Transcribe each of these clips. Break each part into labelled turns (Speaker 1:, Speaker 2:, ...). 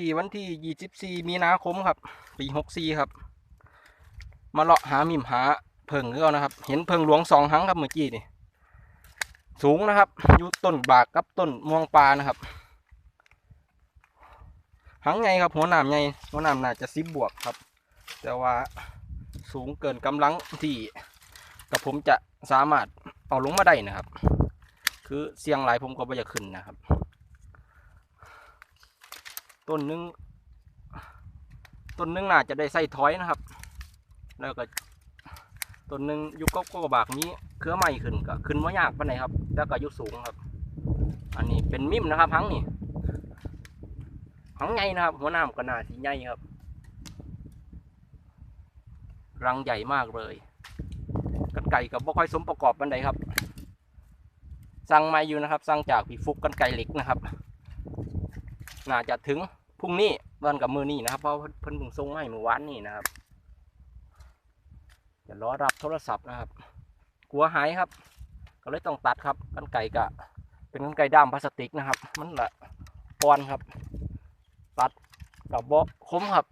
Speaker 1: ดีวันที่ 24 มีนาคมครับ ปี 64 ครับ มาเลาะหามิมหาเพิงเกานะครับ เห็นเพิงหลวงสองหังครับเมื่อกี้นี่ สูงนะครับ อยู่ต้นบากกับต้นม่วงปลานะครับหังใหญ่ครับ หัวหนามใหญ่หัวหนามน่าจะสิบบวกครับ แต่ว่าสูงเกินกำลังที่กับผมจะสามารถเอาลงมาได้นะครับ คือเสียงหลายผมก็ไม่อยากขึ้นนะครับ ต้นหนึงต้นหนึงน่าจะได้ใส่ถอยนะครับ แล้วก็ต้นหนึงยุกก็กบากมีเครือใหม่ขึ้นก็ขึ้นว่ายากปานไหนครับ แล้วก็ยุสูงครับ อันนี้เป็นมิมนะครับหังนี่หังใหญ่นะครับ หัวหน้ามก็น่าสีใหญ่ครับ รังใหญ่มากเลยกันไก่กับบ่ค่อยสมประกอบปานใดครับ สั่งมาอยู่นะครับ สั่งจากพี่ฟุกกันไก่เหล็กนะครับ น่าจะถึงพรุ่งนี้วันกับมือนี้นะครับ เพราะเพิ่นเพิ่นเพิ่งส่งให้เมื่อวานนี้นะครับจะรอรับโทรศัพท์นะครับ กลัวหายครับ ก็เลยต้องตัดครับกันไก่กะ เป็นกันไก่ด้ามพลาสติกนะครับ มันละปอนครับ ตัดกับเบาะคมครับ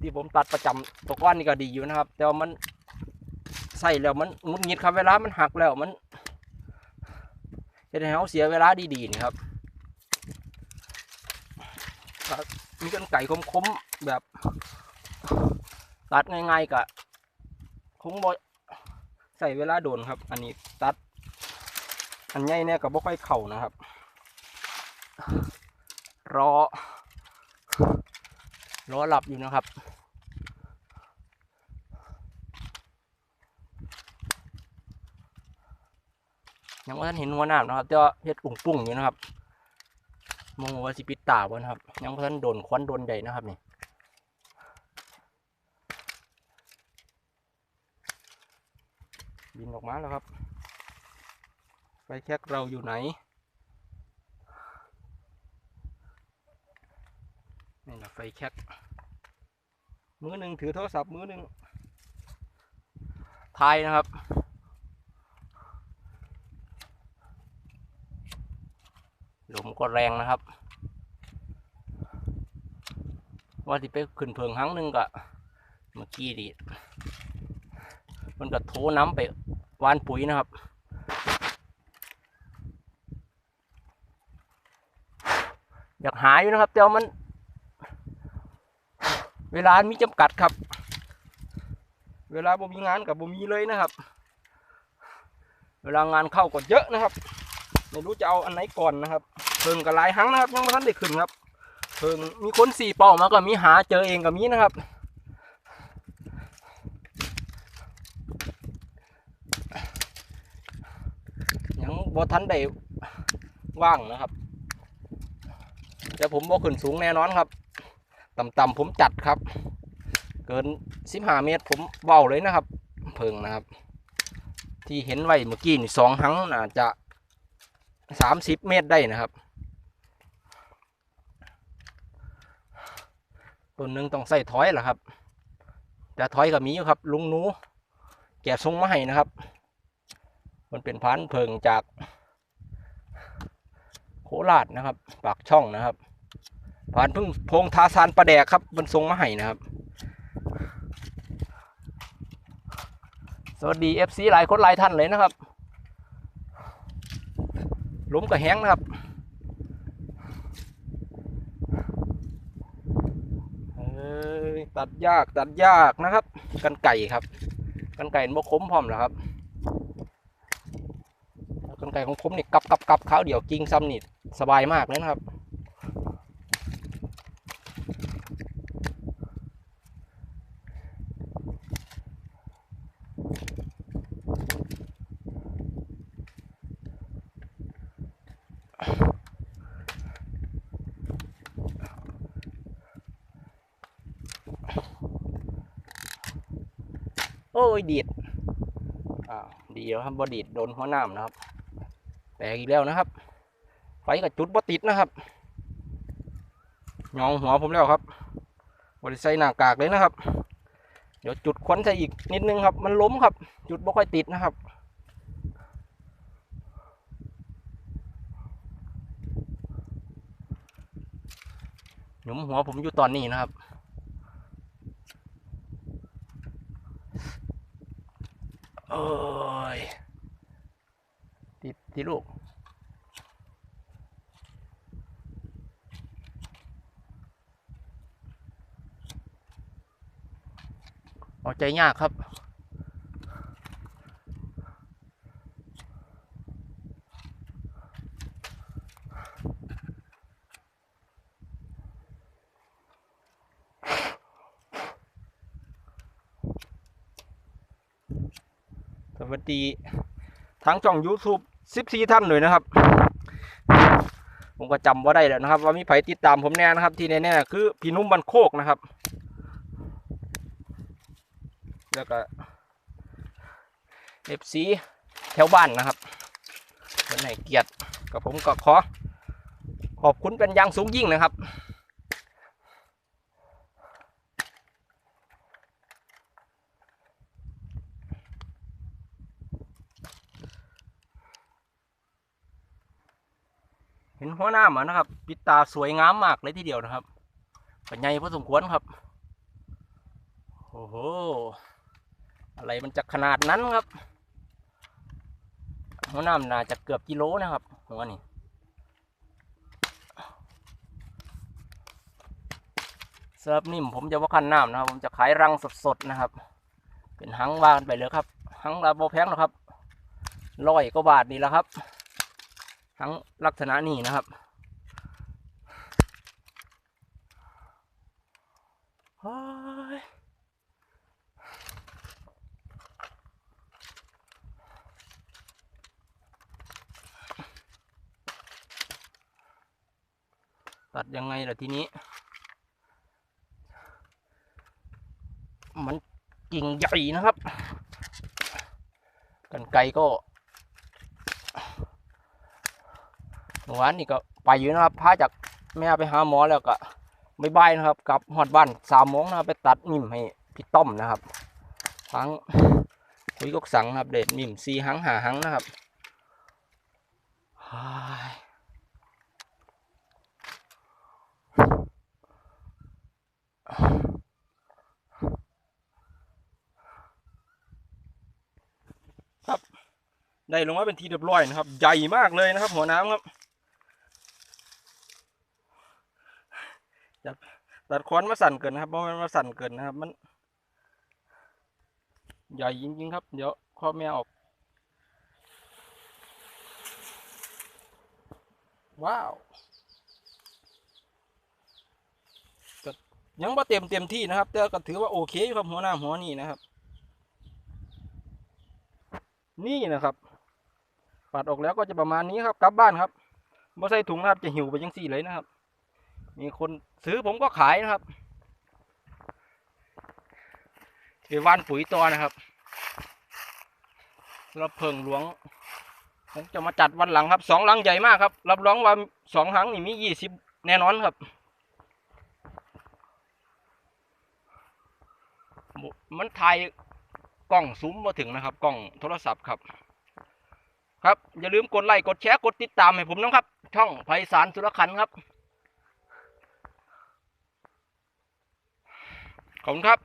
Speaker 1: ที่ผมตัดประจำตัวก้อนนี่ก็ดีอยู่นะครับ แต่ว่ามันใส่แล้วมันงุดหงิดครับเวลามันหักแล้วมัน จะให้เขาเสียเวลาดีๆนี่ครับมีกันไก่คมๆแบบตัดง่ายๆกะคงบ่ใส่เวลาโดนครับ อันนี้ตัด อันใหญ่เนี่ยก็บ่ค่อยเข่านะครับ รอ รอหลับอยู่นะครับ ยังว่าท่านเห็นหัวหน้านะครับแต่ว่าเฮ็ดปุ่งปุ่งๆอยู่นะครับมองว่าสิปิดตาบ่นะครับ ยังว่าท่านโดนควันโดนใหญ่นะครับนี่บินออกมาแล้วครับไฟแช็กเราอยู่ไหนนี่นะไฟแช็กมือหนึ่งถือโทรศัพท์มือหนึ่งถ่ายนะครับ ลมก็แรงนะครับ ว่าที่ไปขึ้นเพิงครั้งหนึ่งก็เมื่อกี้ดิมันก็โทน้ำไปวานปุ๋ยนะครับอยากหาอยู่นะครับแต่ว่ามัน เวลามีจำกัดครับ เวลาบ่มีงานกับบ่มีเลยนะครับ เวลางานเข้าก็เยอะนะครับ ไม่รู้จะเอาอันไหนก่อนนะครับเพิ่งกับหลายครั้งนะครับยังไม่ทันได้ขึ้นครับเพิ่งมีคนสี่เป่ามาก็มีหาเจอเองกับมีนะครับยังบ่ทันได้ว่างนะครับแต่ผมบ่ขึ้นสูงแน่นอนครับ ต่ำๆผมจัดครับ เกินสิบห้าเมตรผมเบาเลยนะครับ เพิ่งนะครับ ที่เห็นไว้เมื่อกี้นี่สองครั้งน่าจะ สามสิบเมตรได้นะครับต้นหนึ่งต้องใส่ถอยแหละครับ แต่ถอยก็มีอยู่ครับ ลุงนูแกะทรงมาให้นะครับ มันเป็นพันธุ์เพิงจากโคราชนะครับ ปากช่องนะครับผ่านพึ่งพงทาซานประแดกครับมันทรงมาให้นะครับ สวัสดี FC หลายคนหลายท่านเลยนะครับ ล้มกระแห้งนะครับเอ้ยตัดยากตัดยากนะครับ กันไก่ครับ กันไก่มันบ่คมพร้อมแล้วครับ กันไก่ของผมนี่กลับกลับกลับขาวเดี่ยวกิ่งซ้ำนี่สบายมากเลยนะครับ โอ้ยดีดอ่าดีแล้วครับบอดีดโดนหัวน้ำนะครับแตกอีกแล้วนะครับไฟกับจุดบอติดนะครับยองหัวผมแล้วครับบริซน์หนากากเลยนะครับ เดี๋ยวจุดควันใส่อีกนิดนึงครับ มันล้มครับ จุดบ่ค่อยติดนะครับหนุ่มหัวผมอยู่ตอนนี้นะครับ เอาใจยากครับ สวัสดีทางช่อง YouTube 14 ท่านเลยนะครับ ผมก็จำว่าได้แล้วนะครับ ว่ามีไผติดตามผมแน่นะครับ ที่แน่ๆคือพี่นุ่มบันโคกนะครับ แล้วก็เอฟซีแถวบ้านนะครับเป็นไหนเกียรติกับผมก็ขอ ขอบคุณเป็นอย่างสูงยิ่งนะครับเห็นหัวหน้ามันนะครับ ปิดตาสวยงามมากเลยทีเดียวนะครับปัญญพอสมควรครับ โอ้โห อะไรมันจะขนาดนั้นครับ หัวหน้ามันน่าจะเกือบกิโลนะครับหัวนี่เซิร์ฟนิ่มผมจะว่าคันน้ำนะครับ ผมจะขายรังสดๆนะครับ เป็นหังวานไปเลยครับหังระโบแพงหรอกครับร้อยกว่าบาทนี่แหละครับทั้งลักษณะนี้นะครับโอ้ย ตัดยังไงล่ะทีนี้ มันกิ่งใหญ่นะครับ กันไกรก็เมื่อวานนี่ก็ไปอยู่นะครับพาจากแม่ไปหาหมอแล้วก็ไม่บายนะครับกลับหอดบ้านสามโมงนะครับไปตัดนิ่มให้พี่ต้อมนะครับทั้งคุยกกสังนะครับเด็ดนิ่มซีหังหาหังนะครับ ได้ลงมาเป็นทีเรียบร้อยนะครับ ใหญ่มากเลยนะครับ หัวน้ำครับจับตัดคอนมาสั่นเกินนะครับเพราะมันมาสั่นเกินนะครับ มัน ใหญ่จริงๆครับ เดี๋ยวข้อแม่ออก ว้าวยังบ่าเต็มเต็มที่นะครับ แต่ก็ถือว่าโอเคอยู่ครับหัวหน้าหัวนี่นะครับ นี่นะครับ ปัดออกแล้วก็จะประมาณนี้ครับกลับบ้านครับบ่ใส่ถุงนะครับจะหิวไปยังสี่เลยนะครับ มีคนซื้อผมก็ขายนะครับไปวานปุ๋ยตัวนะครับรับเพิงหลวงผมจะมาจัดวันหลังครับสองหลังใหญ่มากครับ รับรองว่าสองหลังนี่มียี่สิบแน่นอนครับ มันถ่ายกล้องซูมมาถึงนะครับ กล้องโทรศัพท์ครับ ครับ อย่าลืมกดไลค์กดแชร์กดติดตามให้ผมนะครับ ช่องไพศาลสุรคันธ์ครับ ขอบคุณครับ